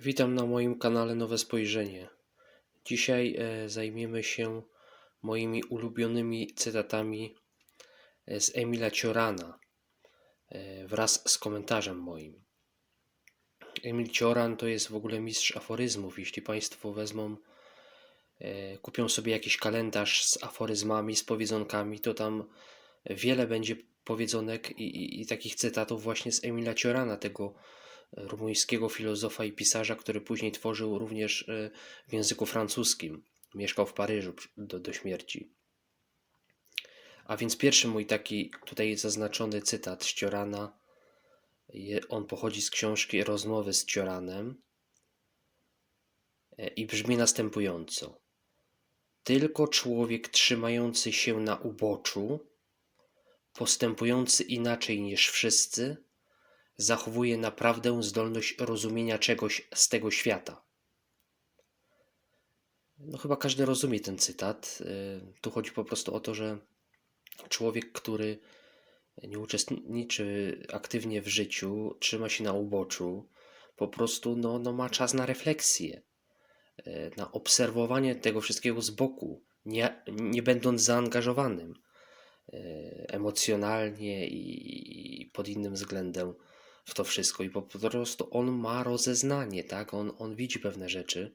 Witam na moim kanale Nowe Spojrzenie. Dzisiaj e, zajmiemy się moimi ulubionymi cytatami e, z Emila Ciorana e, wraz z komentarzem moim. Emil Cioran to jest w ogóle mistrz aforyzmów. Jeśli Państwo wezmą, kupią sobie jakiś kalendarz z aforyzmami, z powiedzonkami, to tam wiele będzie powiedzonek i, i, i takich cytatów właśnie z Emila Ciorana, tego rumuńskiego filozofa i pisarza, który później tworzył również e, w języku francuskim. Mieszkał w Paryżu do, do śmierci. A więc pierwszy mój taki tutaj zaznaczony cytat z Ciorana, je- on pochodzi z książki Rozmowy z Cioranem e, i brzmi następująco. Tylko człowiek trzymający się na uboczu, postępujący inaczej niż wszyscy, zachowuje naprawdę zdolność rozumienia czegoś z tego świata. No chyba każdy rozumie ten cytat. Y, Tu chodzi po prostu o to, że człowiek, który nie uczestniczy aktywnie w życiu, trzyma się na uboczu, po prostu no, no ma czas na refleksję, y, na obserwowanie tego wszystkiego z boku, nie, nie będąc zaangażowanym y, emocjonalnie i, i pod innym względem w to wszystko i po prostu on ma rozeznanie, tak? On, on widzi pewne rzeczy,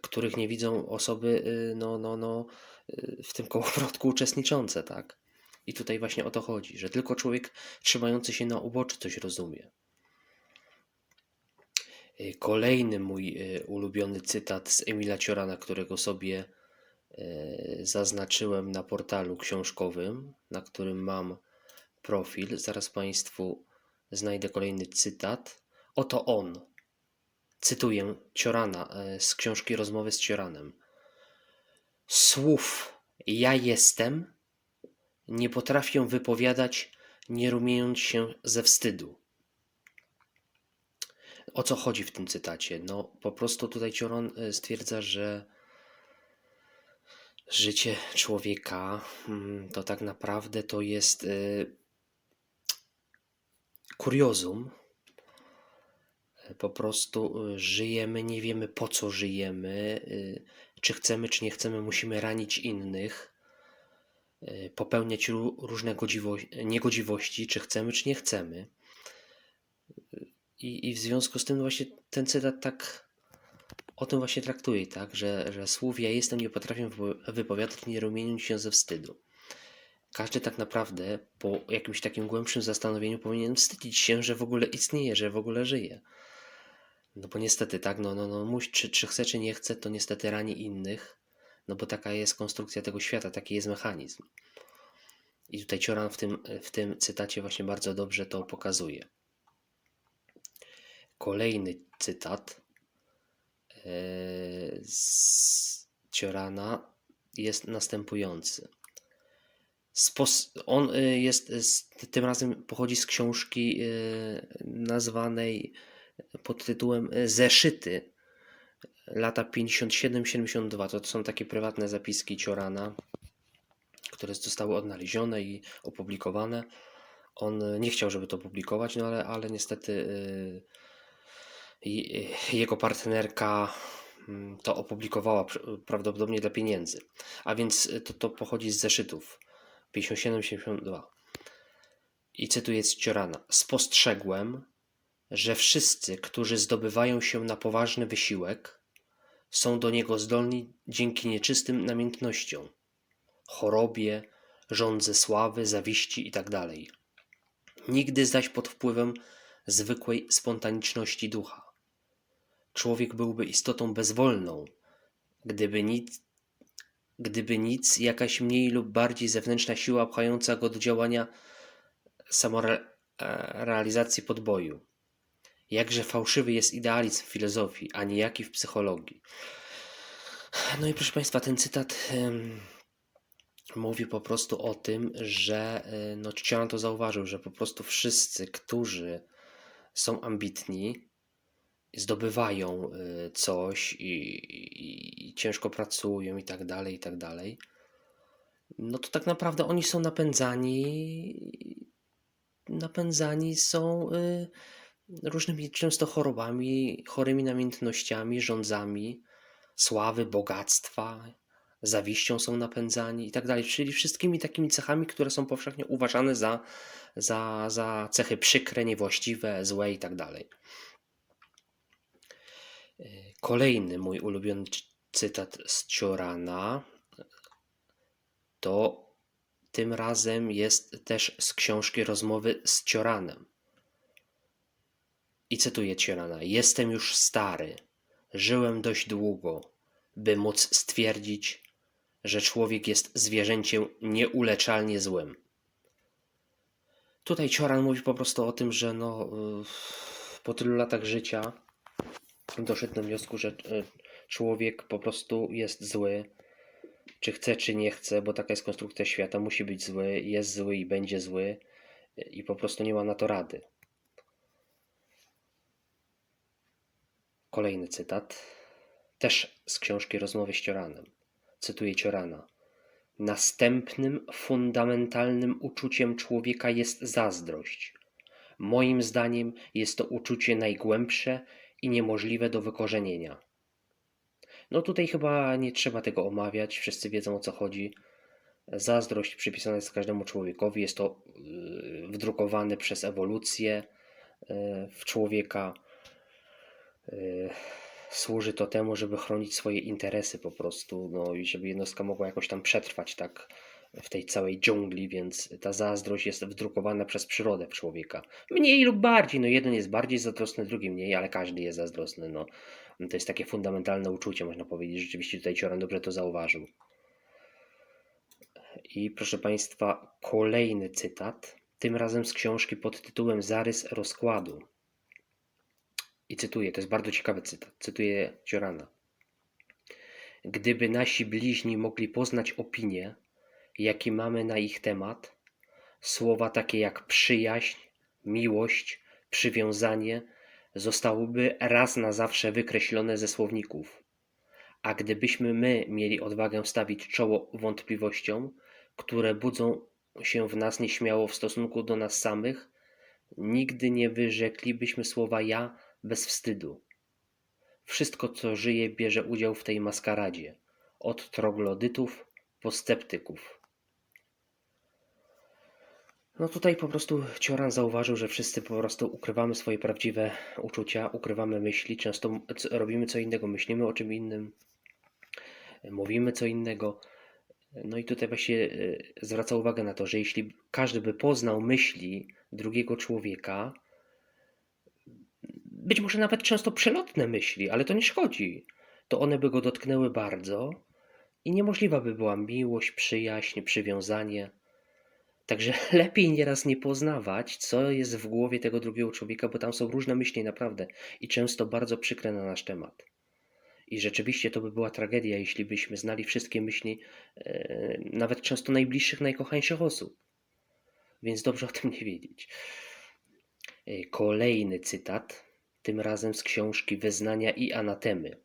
których nie widzą osoby y, no, no, no, y, w tym kołowrotku uczestniczące, tak? I tutaj właśnie o to chodzi, że tylko człowiek trzymający się na uboczu coś rozumie. Y, Kolejny mój ulubiony cytat z Emila Ciorana, którego sobie zaznaczyłem na portalu książkowym, na którym mam profil. Zaraz Państwu znajdę kolejny cytat. Oto on. Cytuję Ciorana e, z książki Rozmowy z Cioranem. Słów ja jestem nie potrafię wypowiadać, nie rumiejąc się ze wstydu. O co chodzi w tym cytacie? No, po prostu tutaj Cioran e, stwierdza, że życie człowieka mm, to tak naprawdę to jest y, kuriozum. Po prostu y, żyjemy, nie wiemy po co żyjemy, y, czy chcemy, czy nie chcemy, musimy ranić innych, y, popełniać ró- różne godziwo- niegodziwości, czy chcemy, czy nie chcemy. I, I w związku z tym właśnie ten cytat tak o tym właśnie traktuje, tak, że, że słów ja jestem nie potrafię wypo- wypowiadać, nie rumieniąc się ze wstydu. Każdy tak naprawdę po jakimś takim głębszym zastanowieniu powinien wstydzić się, że w ogóle istnieje, że w ogóle żyje. No bo niestety, tak, no, no, no muś, czy, czy chce, czy nie chce, to niestety rani innych, no bo taka jest konstrukcja tego świata, taki jest mechanizm. I tutaj Cioran w tym, w tym cytacie właśnie bardzo dobrze to pokazuje. Kolejny cytat e, z Ciorana jest następujący. On y, jest, tym razem pochodzi z książki y, nazwanej pod tytułem Zeszyty lata 57-72. To, są takie prywatne zapiski Ciorana, które zostały odnalezione i opublikowane. On nie chciał, żeby to publikować, no ale, ale niestety y, jego partnerka mm, to opublikowała pr- prawdopodobnie dla pieniędzy. A więc to, to pochodzi z zeszytów 57-72. I cytuję z Ciorana. Spostrzegłem, że wszyscy, którzy zdobywają się na poważny wysiłek, są do niego zdolni dzięki nieczystym namiętnościom, chorobie, żądze sławy, zawiści itd. Nigdy zaś pod wpływem zwykłej spontaniczności ducha. Człowiek byłby istotą bezwolną, gdyby nic, gdyby nic jakaś mniej lub bardziej zewnętrzna siła pchająca go do działania samorealizacji podboju. Jakże fałszywy jest idealizm w filozofii, a niejaki w psychologii. No i proszę Państwa, ten cytat em, mówi po prostu o tym, że e, no, Cioran to zauważył, że po prostu wszyscy, którzy są ambitni, zdobywają e, coś i, i, i ciężko pracują i tak dalej, i tak dalej, no to tak naprawdę oni są napędzani napędzani są y, różnymi często chorobami, chorymi namiętnościami, rządzami, sławy, bogactwa, zawiścią są napędzani i tak dalej. Czyli wszystkimi takimi cechami, które są powszechnie uważane za, za, za cechy przykre, niewłaściwe, złe i tak dalej. Kolejny mój ulubiony cytat z Ciorana to tym razem jest też z książki Rozmowy z Cioranem. I cytuję Ciorana: Jestem już stary, żyłem dość długo, by móc stwierdzić, że człowiek jest zwierzęciem nieuleczalnie złym. Tutaj Cioran mówi po prostu o tym, że no, po tylu latach życia doszedł do wniosku, że y, człowiek po prostu jest zły, czy chce, czy nie chce, bo taka jest konstrukcja świata, musi być zły, jest zły i będzie zły i po prostu nie ma na to rady. Kolejny cytat, też z książki Rozmowy z Cioranem. Cytuję Ciorana. Następnym fundamentalnym uczuciem człowieka jest zazdrość. Moim zdaniem jest to uczucie najgłębsze i niemożliwe do wykorzenienia. No tutaj chyba nie trzeba tego omawiać, wszyscy wiedzą o co chodzi. Zazdrość przypisana jest każdemu człowiekowi, jest to yy, wdrukowane przez ewolucję yy, w człowieka. Yy, służy to temu, żeby chronić swoje interesy po prostu, no i żeby jednostka mogła jakoś tam przetrwać tak w tej całej dżungli, więc ta zazdrość jest wdrukowana przez przyrodę człowieka. Mniej lub bardziej, no jeden jest bardziej zazdrosny, drugi mniej, ale każdy jest zazdrosny, no. To jest takie fundamentalne uczucie, można powiedzieć. Rzeczywiście tutaj Cioran dobrze to zauważył. I proszę Państwa, kolejny cytat, tym razem z książki pod tytułem Zarys rozkładu. I cytuję, to jest bardzo ciekawy cytat. Cytuję Ciorana. Gdyby nasi bliźni mogli poznać opinię, jakie mamy na ich temat, słowa takie jak przyjaźń, miłość, przywiązanie zostałyby raz na zawsze wykreślone ze słowników. A gdybyśmy my mieli odwagę stawić czoło wątpliwościom, które budzą się w nas nieśmiało w stosunku do nas samych, nigdy nie wyrzeklibyśmy słowa ja bez wstydu. Wszystko, co żyje, bierze udział w tej maskaradzie, od troglodytów po sceptyków. No tutaj po prostu Cioran zauważył, że wszyscy po prostu ukrywamy swoje prawdziwe uczucia, ukrywamy myśli, często robimy co innego, myślimy o czym innym, mówimy co innego. No i tutaj właśnie e, zwraca uwagę na to, że jeśli każdy by poznał myśli drugiego człowieka, być może nawet często przelotne myśli, ale to nie szkodzi, to one by go dotknęły bardzo i niemożliwa by była miłość, przyjaźń, przywiązanie. Także lepiej nieraz nie poznawać, co jest w głowie tego drugiego człowieka, bo tam są różne myśli naprawdę i często bardzo przykre na nasz temat. I rzeczywiście to by była tragedia, jeśli byśmy znali wszystkie myśli, e, nawet często najbliższych, najkochańszych osób. Więc dobrze o tym nie wiedzieć. E, kolejny cytat, tym razem z książki Wyznania i Anatemy.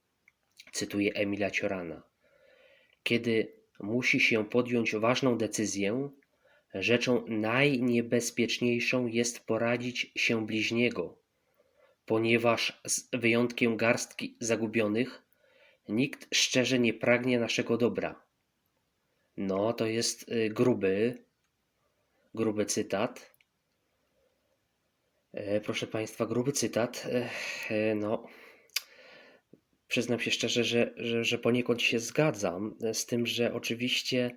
Cytuję Emila Ciorana. Kiedy musi się podjąć ważną decyzję, rzeczą najniebezpieczniejszą jest poradzić się bliźniego, ponieważ z wyjątkiem garstki zagubionych, nikt szczerze nie pragnie naszego dobra. No, to jest y, gruby, gruby cytat. E, proszę Państwa, gruby cytat. E, e, no, przyznam się szczerze, że, że, że poniekąd się zgadzam z tym, że oczywiście,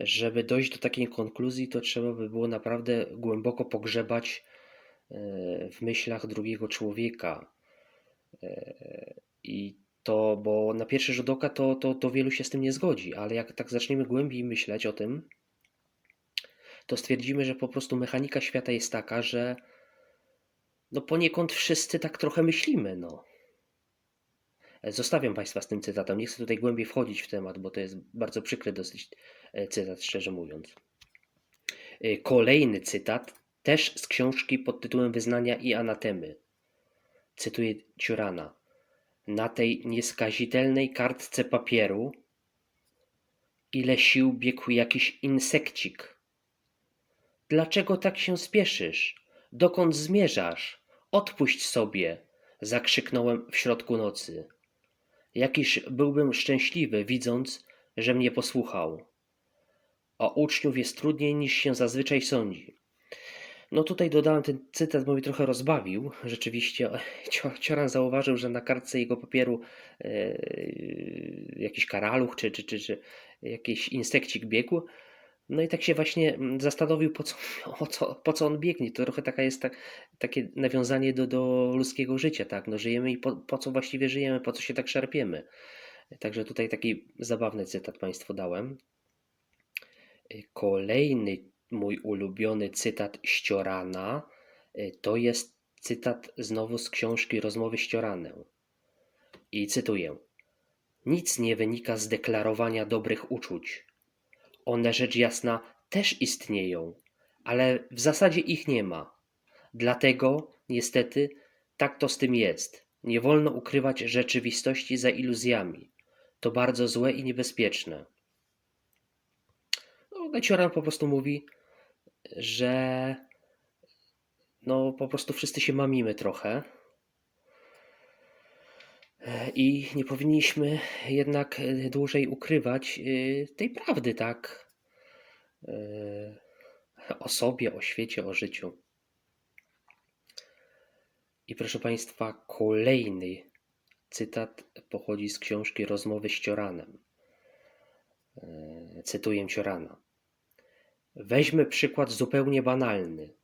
żeby dojść do takiej konkluzji, to trzeba by było naprawdę głęboko pogrzebać w myślach drugiego człowieka. I to, bo na pierwszy rzut oka to, to, to wielu się z tym nie zgodzi, ale jak tak zaczniemy głębiej myśleć o tym, to stwierdzimy, że po prostu mechanika świata jest taka, że no poniekąd wszyscy tak trochę myślimy, no. E, zostawiam Państwa z tym cytatem. Nie chcę tutaj głębiej wchodzić w temat, bo to jest bardzo przykry dosyć e, cytat, szczerze mówiąc. E, kolejny cytat, też z książki pod tytułem Wyznania i Anatemy. Cytuję Ciurana. Na tej nieskazitelnej kartce papieru ile sił biegł jakiś insekcik. Dlaczego tak się spieszysz? Dokąd zmierzasz? Odpuść sobie! zakrzyknąłem w środku nocy. Jakiż byłbym szczęśliwy, widząc, że mnie posłuchał. O uczniów jest trudniej niż się zazwyczaj sądzi. No tutaj dodałem ten cytat, bo mnie trochę rozbawił. Rzeczywiście Cio- Cioran zauważył, że na kartce jego papieru e, jakiś karaluch czy, czy, czy, czy jakiś insekcik biegł. No i tak się właśnie mm, zastanowił, po co, o co, po co on biegnie. To trochę taka jest tak, takie nawiązanie do, do ludzkiego życia, tak? No żyjemy i po, po co właściwie żyjemy, po co się tak szarpiemy. Także tutaj taki zabawny cytat Państwu dałem. Kolejny mój ulubiony cytat Ściorana y, to jest cytat znowu z książki Rozmowy Ścioranę. I cytuję. Nic nie wynika z deklarowania dobrych uczuć. One rzecz jasna też istnieją, ale w zasadzie ich nie ma. Dlatego, niestety, tak to z tym jest. Nie wolno ukrywać rzeczywistości za iluzjami. To bardzo złe i niebezpieczne. No, Gacioran po prostu mówi, że no po prostu wszyscy się mamimy trochę. E, I nie powinniśmy jednak e, dłużej ukrywać e, tej prawdy, tak? O sobie, o świecie, o życiu. I proszę Państwa, kolejny cytat pochodzi z książki Rozmowy z Cioranem. Cytuję Ciorana. Weźmy przykład zupełnie banalny,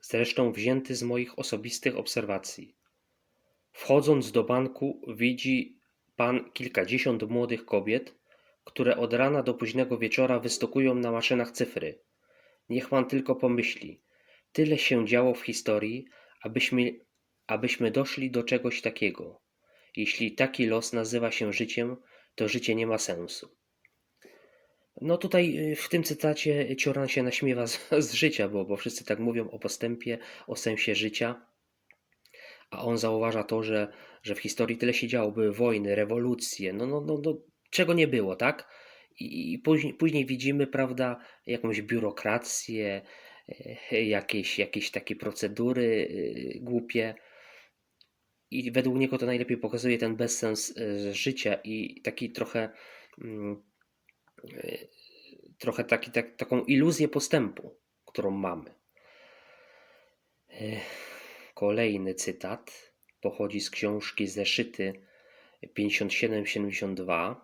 zresztą wzięty z moich osobistych obserwacji. Wchodząc do banku, widzi pan kilkadziesiąt młodych kobiet, które od rana do późnego wieczora wystokują na maszynach cyfry. Niech pan tylko pomyśli, tyle się działo w historii, abyśmy, abyśmy doszli do czegoś takiego. Jeśli taki los nazywa się życiem, to życie nie ma sensu. No tutaj y, w tym cytacie Cioran się naśmiewa z, z życia, bo, bo wszyscy tak mówią o postępie, o sensie życia, a on zauważa to, że, że w historii tyle się działo, były wojny, rewolucje, no, no, no, no czego nie było, tak? I, i później, później widzimy, prawda, jakąś biurokrację, e, jakieś, jakieś takie procedury e, głupie. I według niego to najlepiej pokazuje ten bezsens e, życia i taki trochę mm, trochę taki, tak, taką iluzję postępu, którą mamy. Kolejny cytat pochodzi z książki Zeszyty 57-72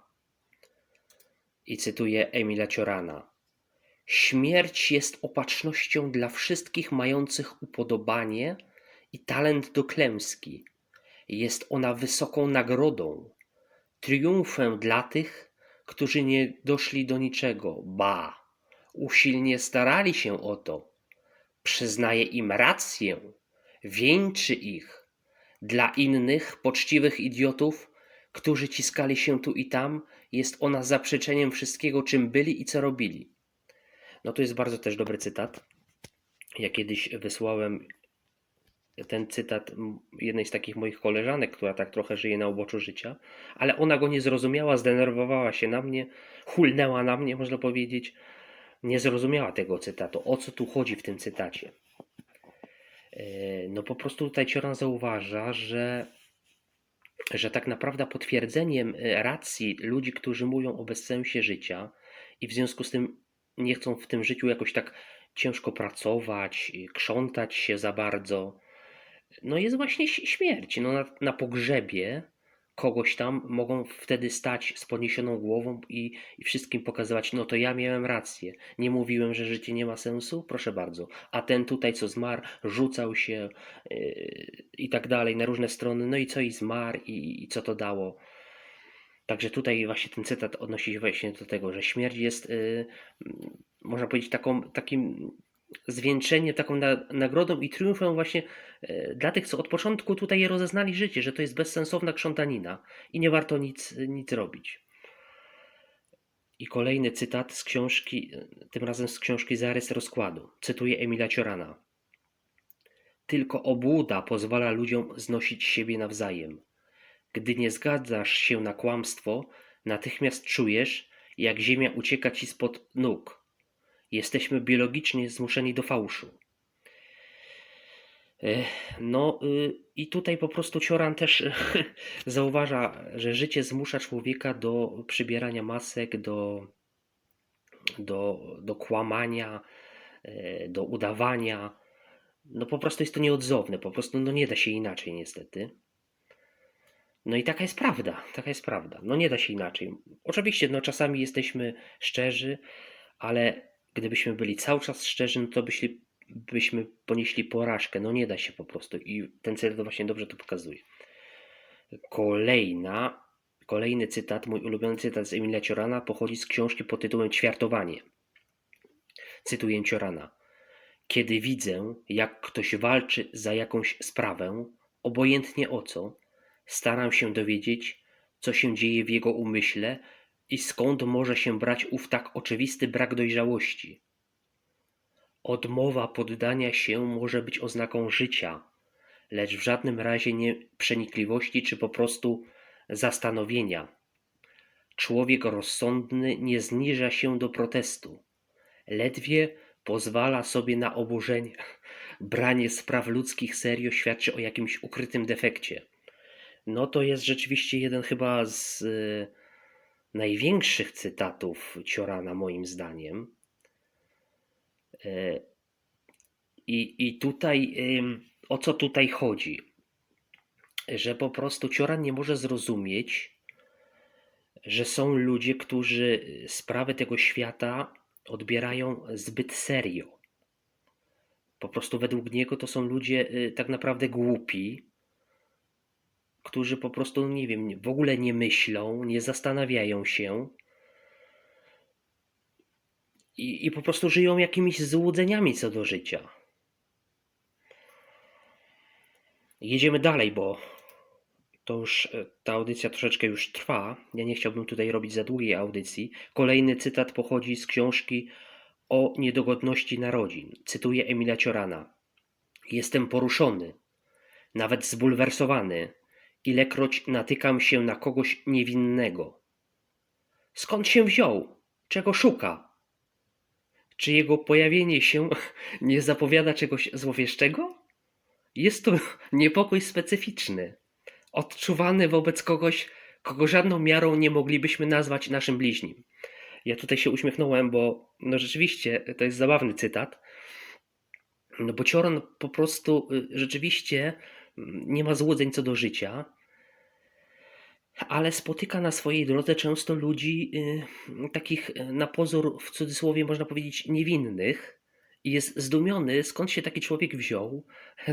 i cytuję Emila Ciorana. Śmierć jest opatrznością dla wszystkich mających upodobanie i talent do klęski. Jest ona wysoką nagrodą, triumfem dla tych, którzy nie doszli do niczego, ba, usilnie starali się o to. Przyznaje im rację, wieńczy ich. Dla innych, poczciwych idiotów, którzy ciskali się tu i tam, jest ona zaprzeczeniem wszystkiego, czym byli i co robili. No to jest bardzo też dobry cytat. Ja kiedyś wysłałem ten cytat jednej z takich moich koleżanek, która tak trochę żyje na uboczu życia, ale ona go nie zrozumiała, zdenerwowała się na mnie, hulnęła na mnie, można powiedzieć. Nie zrozumiała tego cytatu. O co tu chodzi w tym cytacie? E, no po prostu tutaj Cioran zauważa, że, że tak naprawdę potwierdzeniem e, racji ludzi, którzy mówią o bezsensie życia i w związku z tym nie chcą w tym życiu jakoś tak ciężko pracować, krzątać się za bardzo, no jest właśnie śmierć. No na, na pogrzebie kogoś tam mogą wtedy stać z podniesioną głową i, i wszystkim pokazywać, no to ja miałem rację. Nie mówiłem, że życie nie ma sensu? Proszę bardzo. A ten tutaj, co zmarł, rzucał się yy, i tak dalej na różne strony, no i co i zmarł i, i co to dało. Także tutaj właśnie ten cytat odnosi się właśnie do tego, że śmierć jest, yy, można powiedzieć, taką, takim zwieńczenie taką na, nagrodą i triumfem właśnie e, dla tych, co od początku tutaj rozeznali życie, że to jest bezsensowna krzątanina i nie warto nic, nic robić. I kolejny cytat z książki, e, tym razem z książki Zarys Rozkładu. Cytuję Emila Ciorana. Tylko obłuda pozwala ludziom znosić siebie nawzajem. Gdy nie zgadzasz się na kłamstwo, natychmiast czujesz, jak ziemia ucieka ci spod nóg. Jesteśmy biologicznie zmuszeni do fałszu. E, No y, i tutaj po prostu Cioran też zauważa, że życie zmusza człowieka do przybierania masek, do, do, do kłamania, e, do udawania. No po prostu jest to nieodzowne, po prostu no nie da się inaczej niestety. No i taka jest prawda, taka jest prawda. No nie da się inaczej. Oczywiście, no czasami jesteśmy szczerzy, ale gdybyśmy byli cały czas szczerzy, no to byśmy, byśmy ponieśli porażkę. No nie da się po prostu. I ten cel właśnie dobrze to pokazuje. Kolejna, kolejny cytat, mój ulubiony cytat z Emilia Ciorana pochodzi z książki pod tytułem Ćwiartowanie. Cytuję Ciorana. Kiedy widzę, jak ktoś walczy za jakąś sprawę, obojętnie o co, staram się dowiedzieć, co się dzieje w jego umyśle i skąd może się brać ów tak oczywisty brak dojrzałości. Odmowa poddania się może być oznaką życia, lecz w żadnym razie nie przenikliwości czy po prostu zastanowienia. Człowiek rozsądny nie zniża się do protestu. Ledwie pozwala sobie na oburzenie. Branie spraw ludzkich serio świadczy o jakimś ukrytym defekcie. No to jest rzeczywiście jeden chyba z y, największych cytatów Ciorana, moim zdaniem. E, I, i tutaj o co tutaj chodzi? Że po prostu Cioran nie może zrozumieć, że są ludzie, którzy sprawy tego świata odbierają zbyt serio. Po prostu według niego to są ludzie y, tak naprawdę głupi, którzy po prostu, nie wiem, w ogóle nie myślą, nie zastanawiają się i, i po prostu żyją jakimiś złudzeniami co do życia. Jedziemy dalej, bo to już e, ta audycja troszeczkę już trwa. Ja nie chciałbym tutaj robić za długiej audycji. Kolejny cytat pochodzi z książki o niedogodności narodzin. Cytuję Emila Ciorana. Jestem poruszony, nawet zbulwersowany, ilekroć natykam się na kogoś niewinnego. Skąd się wziął? Czego szuka? Czy jego pojawienie się nie zapowiada czegoś złowieszczego? Jest to niepokój specyficzny, odczuwany wobec kogoś, kogo żadną miarą nie moglibyśmy nazwać naszym bliźnim. Ja tutaj się uśmiechnąłem, bo no rzeczywiście to jest zabawny cytat. No bo Cioran po prostu y, rzeczywiście mm, nie ma złudzeń co do życia, ale spotyka na swojej drodze często ludzi y, takich y, na pozór, w cudzysłowie można powiedzieć, niewinnych i jest zdumiony, skąd się taki człowiek wziął,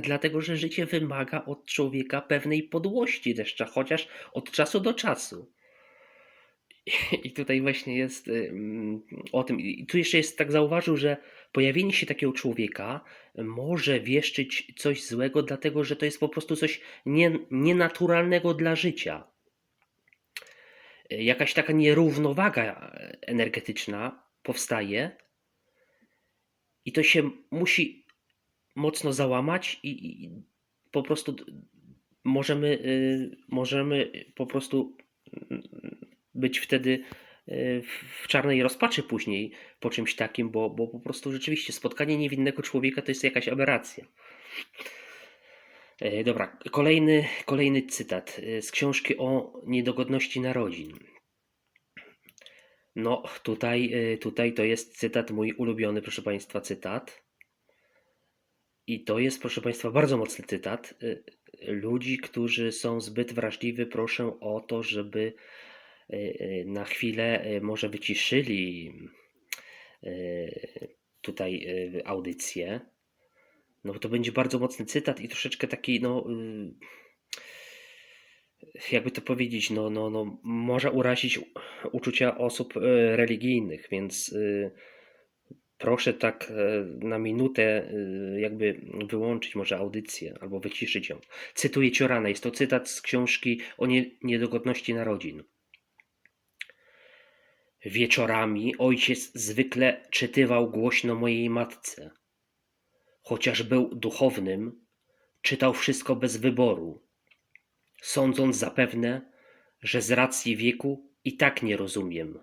dlatego że życie wymaga od człowieka pewnej podłości deszcza, chociaż od czasu do czasu. I tutaj właśnie jest ym, o tym. I tu jeszcze jest tak zauważył, że pojawienie się takiego człowieka może wieszczyć coś złego, dlatego że to jest po prostu coś nie, nienaturalnego dla życia. Jakaś taka nierównowaga energetyczna powstaje i to się musi mocno załamać i, i po prostu możemy, y, możemy po prostu być wtedy w czarnej rozpaczy później po czymś takim, bo, bo po prostu rzeczywiście spotkanie niewinnego człowieka to jest jakaś aberracja. E, Dobra, kolejny, kolejny cytat y, z książki o niedogodności narodzin. No, tutaj, y, tutaj to jest cytat mój ulubiony, proszę Państwa, cytat. I to jest, proszę Państwa, bardzo mocny cytat. Ludzi, którzy są zbyt wrażliwi, proszę o to, żeby na chwilę może wyciszyli tutaj audycję. No bo to będzie bardzo mocny cytat i troszeczkę taki, no, y, jakby to powiedzieć, no, no, no, może urazić uczucia osób y, religijnych, więc y, proszę tak na minutę jakby wyłączyć może audycję albo wyciszyć ją. Cytuję Ciorana, jest to cytat z książki o nie, niedogodności narodzin. Wieczorami ojciec zwykle czytywał głośno mojej matce. Chociaż był duchownym, czytał wszystko bez wyboru, sądząc zapewne, że z racji wieku i tak nie rozumiem.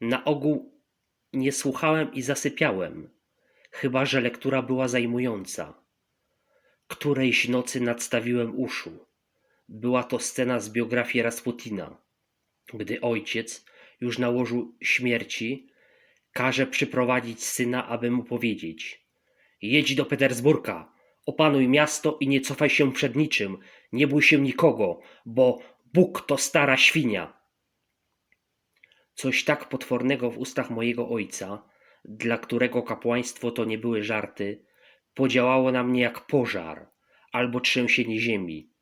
Na ogół nie słuchałem i zasypiałem, chyba że lektura była zajmująca. Którejś nocy nadstawiłem uszu. Była to scena z biografii Rasputina, gdy ojciec, już na łożu śmierci, każe przyprowadzić syna, aby mu powiedzieć: Jedź do Petersburga, opanuj miasto i nie cofaj się przed niczym, nie bój się nikogo, bo Bóg to stara świnia. Coś tak potwornego w ustach mojego ojca, dla którego kapłaństwo to nie były żarty, podziałało na mnie jak pożar albo trzęsienie ziemi.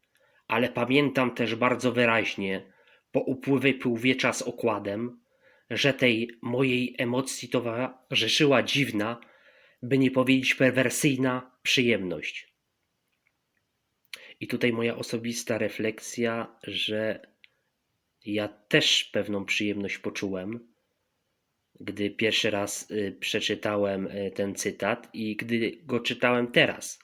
Ale pamiętam też bardzo wyraźnie, po upływie półwiecza z okładem, że tej mojej emocji towarzyszyła dziwna, by nie powiedzieć perwersyjna przyjemność. I tutaj moja osobista refleksja, że ja też pewną przyjemność poczułem, gdy pierwszy raz y, przeczytałem y, ten cytat i gdy go czytałem teraz.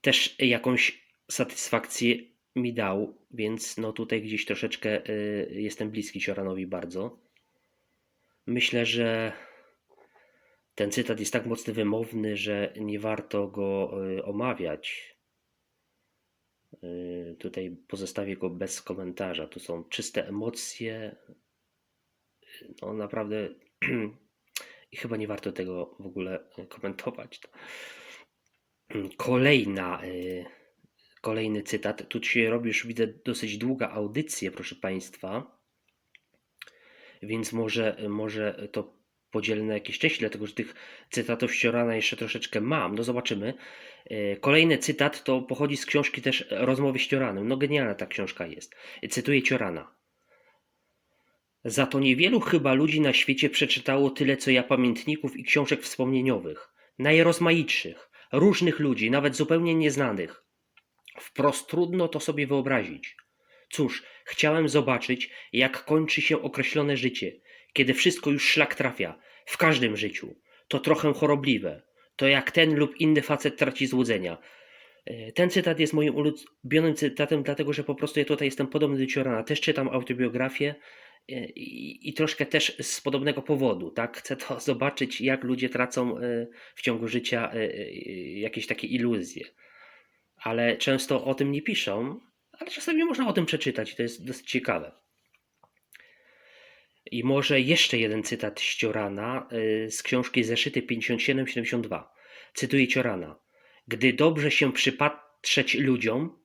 Też jakąś satysfakcję mi dał, więc no tutaj gdzieś troszeczkę y, jestem bliski Cioranowi bardzo. Myślę, że ten cytat jest tak mocno wymowny, że nie warto go y, omawiać. Y, Tutaj pozostawię go bez komentarza. Tu są czyste emocje. No naprawdę i chyba nie warto tego w ogóle komentować. Kolejna, y, kolejny cytat. Tu się robi już widzę dosyć długa audycja, proszę Państwa. Więc może, może to podzielę na jakieś części, dlatego że tych cytatów Ściorana jeszcze troszeczkę mam. No zobaczymy. E, Kolejny cytat to pochodzi z książki też Rozmowy z Cioranem. No genialna ta książka jest. Cytuję Ciorana. Za to niewielu chyba ludzi na świecie przeczytało tyle, co ja pamiętników i książek wspomnieniowych. Najrozmaitszych, różnych ludzi, nawet zupełnie nieznanych. Wprost trudno to sobie wyobrazić. Cóż, chciałem zobaczyć, jak kończy się określone życie, kiedy wszystko już szlak trafia, w każdym życiu. To trochę chorobliwe. To jak ten lub inny facet traci złudzenia. E, Ten cytat jest moim ulubionym cytatem, dlatego że po prostu ja tutaj jestem podobny do Ciorana. Też czytam autobiografię e, i, i troszkę też z podobnego powodu. Tak? Chcę to zobaczyć, jak ludzie tracą e, w ciągu życia jakieś takie iluzje. Ale często o tym nie piszą, ale czasami można o tym przeczytać i to jest dosyć ciekawe. I może jeszcze jeden cytat Ciorana y, z książki Zeszyty 57-72. Cytuję Ciorana. Gdy dobrze się przypatrzeć ludziom,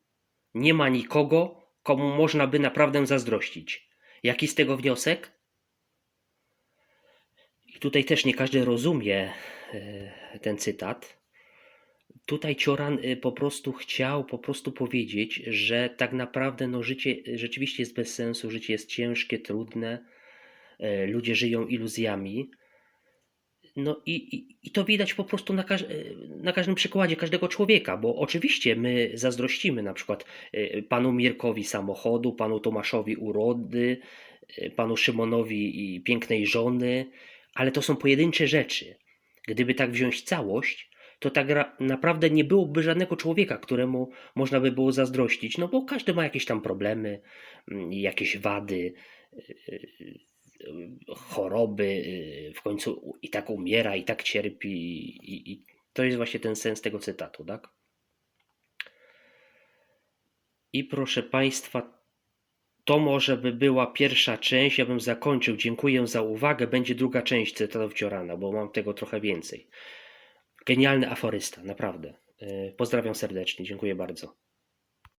nie ma nikogo, komu można by naprawdę zazdrościć. Jaki z tego wniosek? I tutaj też nie każdy rozumie y, ten cytat. Tutaj Cioran y, po prostu chciał po prostu powiedzieć, że tak naprawdę no, życie rzeczywiście jest bez sensu, życie jest ciężkie, trudne, ludzie żyją iluzjami. No i, i, i to widać po prostu na, każ- e, na każdym przykładzie każdego człowieka, bo oczywiście my zazdrościmy na przykład e, panu Mirkowi samochodu, panu Tomaszowi urody, e, panu Szymonowi i pięknej żony, ale to są pojedyncze rzeczy. Gdyby tak wziąć całość, to tak ra- naprawdę nie byłoby żadnego człowieka, któremu można by było zazdrościć, no bo każdy ma jakieś tam problemy, jakieś wady, choroby, yy, w końcu i tak umiera, i tak cierpi, i, i to jest właśnie ten sens tego cytatu, tak? I proszę Państwa, to może by była pierwsza część, ja bym zakończył. Dziękuję za uwagę. Będzie druga część cytatów Ciorana, bo mam tego trochę więcej. Genialny aforysta, naprawdę. Yy, Pozdrawiam serdecznie, dziękuję bardzo.